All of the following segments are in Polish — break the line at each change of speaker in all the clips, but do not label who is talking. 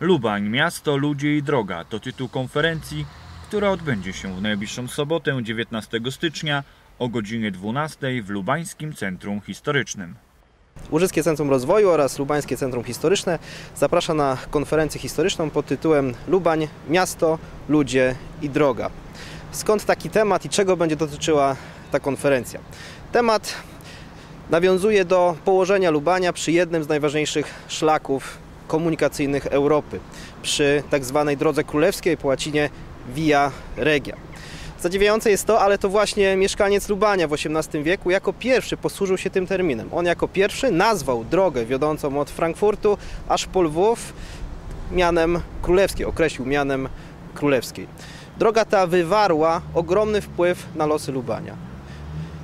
Lubań, miasto, ludzie i droga to tytuł konferencji, która odbędzie się w najbliższą sobotę 19 stycznia o godzinie 12 w Lubańskim Centrum Historycznym.
Łużyckie Centrum Rozwoju oraz Lubańskie Centrum Historyczne zaprasza na konferencję historyczną pod tytułem Lubań, miasto, ludzie i droga. Skąd taki temat i czego będzie dotyczyła ta konferencja? Temat nawiązuje do położenia Lubania przy jednym z najważniejszych szlaków komunikacyjnych Europy, przy tak zwanej Drodze Królewskiej, po łacinie Via Regia. Zadziwiające jest to, ale to właśnie mieszkaniec Lubania w XVIII wieku jako pierwszy posłużył się tym terminem. On jako pierwszy nazwał drogę wiodącą od Frankfurtu aż po Lwów mianem królewskiej, określił mianem królewskiej. Droga ta wywarła ogromny wpływ na losy Lubania.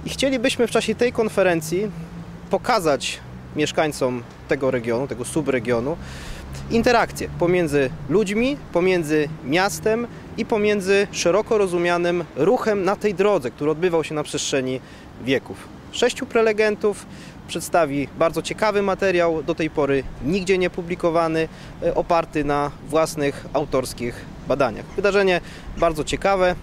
I chcielibyśmy w czasie tej konferencji pokazać mieszkańcom tego regionu, tego subregionu, interakcję pomiędzy ludźmi, pomiędzy miastem i pomiędzy szeroko rozumianym ruchem na tej drodze, który odbywał się na przestrzeni wieków. Sześciu prelegentów przedstawi bardzo ciekawy materiał, do tej pory nigdzie nie publikowany, e, oparty na własnych autorskich badaniach. Wydarzenie bardzo ciekawe.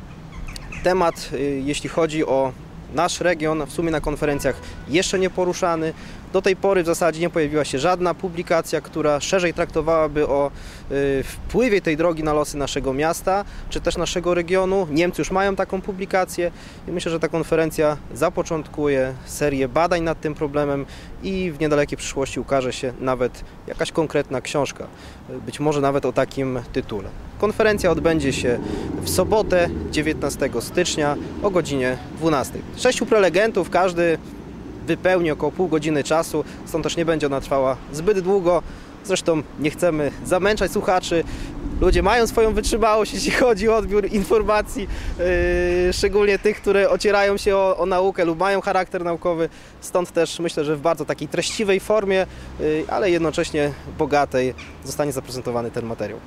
Temat, e, jeśli chodzi o nasz region, w sumie na konferencjach jeszcze nie poruszany. Do tej pory w zasadzie nie pojawiła się żadna publikacja, która szerzej traktowałaby o y, wpływie tej drogi na losy naszego miasta, czy też naszego regionu. Niemcy już mają taką publikację i myślę, że ta konferencja zapoczątkuje serię badań nad tym problemem i w niedalekiej przyszłości ukaże się nawet jakaś konkretna książka, być może nawet o takim tytule. Konferencja odbędzie się w sobotę 19 stycznia o godzinie 12. Sześciu prelegentów, każdy wypełni około pół godziny czasu, stąd też nie będzie ona trwała zbyt długo. Zresztą nie chcemy zamęczać słuchaczy. Ludzie mają swoją wytrzymałość, jeśli chodzi o odbiór informacji, yy, szczególnie tych, które ocierają się o, o, naukę lub mają charakter naukowy. Stąd też myślę, że w bardzo takiej treściwej formie, yy, ale jednocześnie bogatej zostanie zaprezentowany ten materiał.